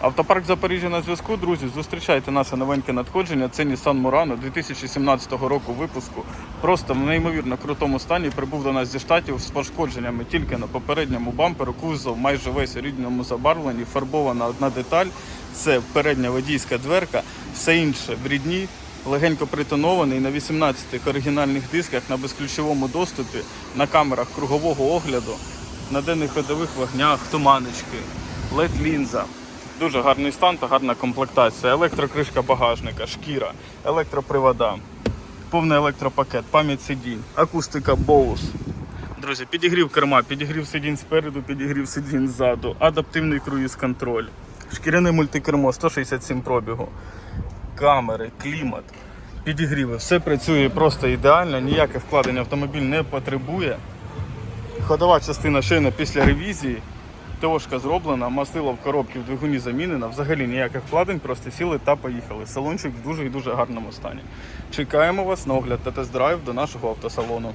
Автопарк Запоріжжя на зв'язку, друзі. Зустрічайте наше новеньке надходження. Це Nissan Murano 2017 року випуску. Просто в неймовірно крутому стані прибув до нас зі штатів з пошкодженнями тільки на попередньому бамперу. Кузов майже весь рідному забарвленні, фарбована одна деталь. Це передня водійська дверка, все інше в рідні. Легенько притонований на 18 оригінальних дисках на безключовому доступі, на камерах кругового огляду, на денних ходових вогнях, туманочки, led лінза. Дуже гарний стан та гарна комплектація. Електрокришка багажника, шкіра, електропривода, повний електропакет, пам'ять сидінь, акустика Bose. Друзі, підігрів керма, підігрів сидінь спереду, підігрів сидінь ззаду, адаптивний круїз-контроль, шкіряне мультикермо 167 пробігу, камери, клімат, підігріви. Все працює просто ідеально, ніяке вкладення автомобіль не потребує. Ходова частина шини після ревізії. ТОшка зроблена, мастило в коробці в двигуні замінена, Взагалі ніяких вкладень, просто сіли та поїхали. Салончик в дуже і дуже гарному стані. Чекаємо вас на огляд та тест-драйв до нашого автосалону.